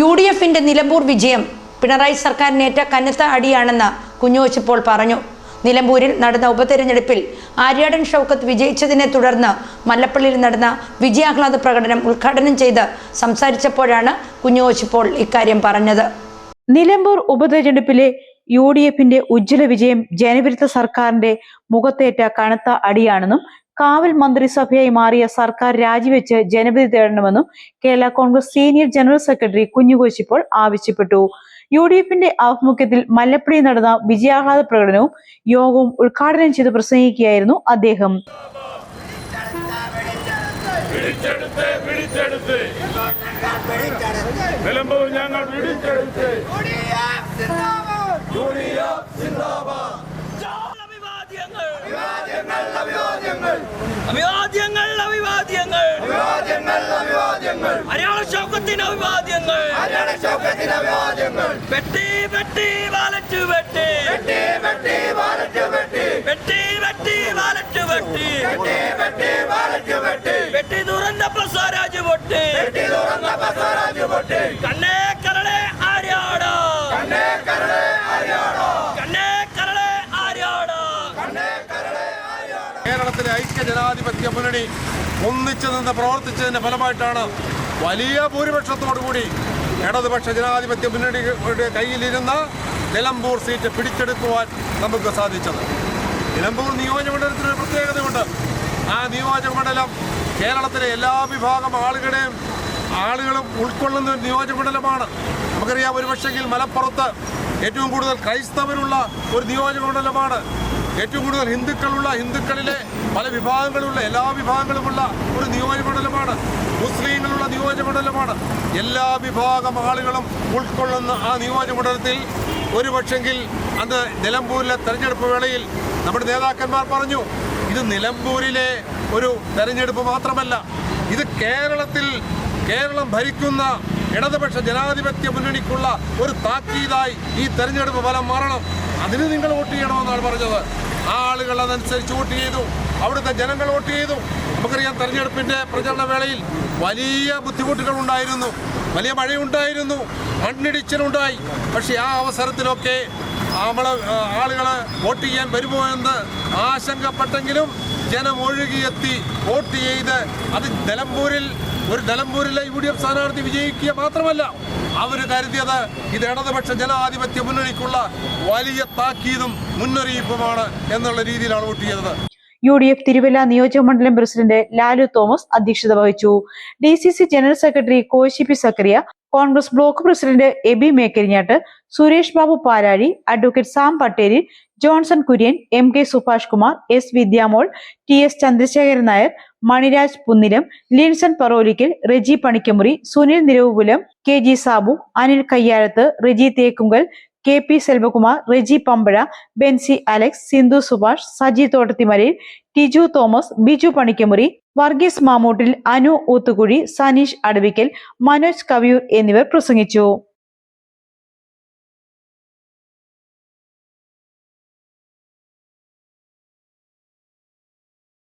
U D എഫിന്റെ നിലമ്പൂർ വിജയം പിണറായി സർക്കാരിനേറ്റ കനത്ത അടിയാണെന്ന് കുഞ്ഞുവച്ചപ്പോൾ പറഞ്ഞു. നിലമ്പൂരിൽ നടന്ന ഉപതെരഞ്ഞെടുപ്പിൽ ആര്യാടൻ ഷൗക്കത്ത് വിജയിച്ചതിനെ തുടർന്ന് മല്ലപ്പള്ളിയിൽ നടന്ന വിജയാഹ്ലാദ പ്രകടനം ഉദ്ഘാടനം ചെയ്ത് സംസാരിച്ചപ്പോഴാണ് കുഞ്ഞുവച്ചപ്പോൾ ഇക്കാര്യം പറഞ്ഞത്. നിലമ്പൂർ ഉപതെരഞ്ഞെടുപ്പിലെ യു ഡി എഫിന്റെ ഉജ്ജ്വല വിജയം ജനവിരുദ്ധ സർക്കാരിന്റെ മുഖത്തേറ്റ കനത്ത അടിയാണെന്നും കാവൽ മന്ത്രിസഭയായി മാറിയ സർക്കാർ രാജിവെച്ച് ജനവിധി തേടണമെന്നും Kerala Congress senior general secretary കുഞ്ഞുകോശിപ്പോൾ ആവശ്യപ്പെട്ടു. യു ഡി എഫിന്റെ ആഭിമുഖ്യത്തിൽ മല്ലപ്പള്ളി നടന്ന വിജയാഹ്ലാദ പ്രകടനവും യോഗവും ഉദ്ഘാടനം ചെയ്ത് പ്രസംഗിക്കുകയായിരുന്നു അദ്ദേഹം. ഞങ്ങൾ പിടിച്ചെടുത്ത് അഭിവാദ്യങ്ങൾ അഭിവാദ്യങ്ങൾ മലയാള ശൗക്കത്തിന് അഭിവാദ്യങ്ങൾ. വെട്ടി വെട്ടി വാലറ്റ് വെട്ടി. വെട്ടി വെട്ടി വാലറ്റ് വെട്ടി കേരളത്തിലെ ഐക്യ ജനാധിപത്യ മുന്നണി ഒന്നിച്ചു നിന്ന് പ്രവർത്തിച്ചതിന്റെ ഫലമായിട്ടാണ് വലിയ ഭൂരിപക്ഷത്തോടുകൂടി ഇടതുപക്ഷ ജനാധിപത്യ മുന്നണിയുടെ കയ്യിലിരുന്ന നിലമ്പൂർ സീറ്റ് പിടിച്ചെടുക്കുവാൻ നമുക്ക് സാധിച്ചത്. നിലമ്പൂർ നിയോജകമണ്ഡലത്തിന് ഒരു പ്രത്യേകതയുണ്ട്. ആ നിയോജകമണ്ഡലം കേരളത്തിലെ എല്ലാ വിഭാഗം ആളുകളെയും ആളുകളും ഉൾക്കൊള്ളുന്ന ഒരു നിയോജകമണ്ഡലമാണ്. നമുക്കറിയാം ഒരുപക്ഷെങ്കിൽ മലപ്പുറത്ത് ഏറ്റവും കൂടുതൽ ക്രൈസ്തവരുള്ള ഒരു നിയോജകമണ്ഡലമാണ് ഏറ്റവും കൂടുതൽ ഹിന്ദുക്കളുള്ള ഹിന്ദുക്കളിലെ പല വിഭാഗങ്ങളുള്ള എല്ലാ വിഭാഗങ്ങളുമുള്ള ഒരു നിയോജകമണ്ഡലമാണ് മുസ്ലിങ്ങളുള്ള നിയോജകമണ്ഡലമാണ് എല്ലാ വിഭാഗം ആളുകളും ഉൾക്കൊള്ളുന്ന ആ നിയോജകമണ്ഡലത്തിൽ ഒരു പക്ഷെങ്കിൽ അന്ന് നിലമ്പൂരിലെ തെരഞ്ഞെടുപ്പ് വേളയിൽ നമ്മുടെ നേതാക്കന്മാർ പറഞ്ഞു ഇത് നിലമ്പൂരിലെ ഒരു തെരഞ്ഞെടുപ്പ് മാത്രമല്ല ഇത് കേരളത്തിൽ കേരളം ഭരിക്കുന്ന ഇടതുപക്ഷ ജനാധിപത്യ മുന്നണിക്കുള്ള ഒരു താക്കീതായി ഈ തെരഞ്ഞെടുപ്പ് ഫലം മാറണം. അതിന് നിങ്ങൾ വോട്ട് ചെയ്യണമെന്നാണ് പറഞ്ഞത്. ആളുകൾ അതനുസരിച്ച് വോട്ട് ചെയ്തു. അവിടുത്തെ ജനങ്ങൾ വോട്ട് ചെയ്തു. നമുക്കറിയാം തെരഞ്ഞെടുപ്പിന്റെ പ്രചരണ വേളയിൽ വലിയ ബുദ്ധിമുട്ടുകൾ ഉണ്ടായിരുന്നു. വലിയ മഴയുണ്ടായിരുന്നു. മണ്ണിടിച്ചിലുണ്ടായി. പക്ഷേ ആ അവസരത്തിലൊക്കെ നമ്മൾ ആളുകൾ വോട്ട് ചെയ്യാൻ വരുമോ എന്ന് ആശങ്കപ്പെട്ടെങ്കിലും ജനം ഒഴുകിയെത്തി വോട്ട് ചെയ്ത് അത് നിലമ്പൂരിൽ ഒരു നിലമ്പൂരിലെ യു ഡി എഫ് സ്ഥാനാർത്ഥി വിജയിക്കുക മാത്രമല്ല അവർ കരുതിയത് ഇത് ഇടതുപക്ഷ ജനാധിപത്യ മുന്നണിക്കുള്ള വലിയ താക്കീതും മുന്നറിയിപ്പുമാണ് എന്നുള്ള രീതിയിലാണ് വോട്ട് ചെയ്തത്. യു ഡി എഫ് തിരുവല്ല നിയോജകമണ്ഡലം പ്രസിഡന്റ് ലാലു തോമസ് അധ്യക്ഷത വഹിച്ചു. D C C general secretary Koshy P Zacharia Congress block president Aby Mekkarinjattu Suresh Babu Palazhi advocate Sam Patteri Johnson Kurian M K Subhash Kumar S Vidyamol T S Chandrasekharan Nair Maniraj Punnilam Linson Parolickal Reji Panickamuri Sunil Niravupulam K G Sabu Anil Kayyazhathu Reji Thekkunkal K P Selvakumar Reji Pampazha Benzy Alex Sindhu Subhash Saji Thottathimarayil Tiju Thomas Biju Panickamuri Varghese Mamoottil Anu Oothukuzhi Saneesh Adavickal Manoj Kaviyoor എന്നിവർ പ്രസംഗിച്ചു.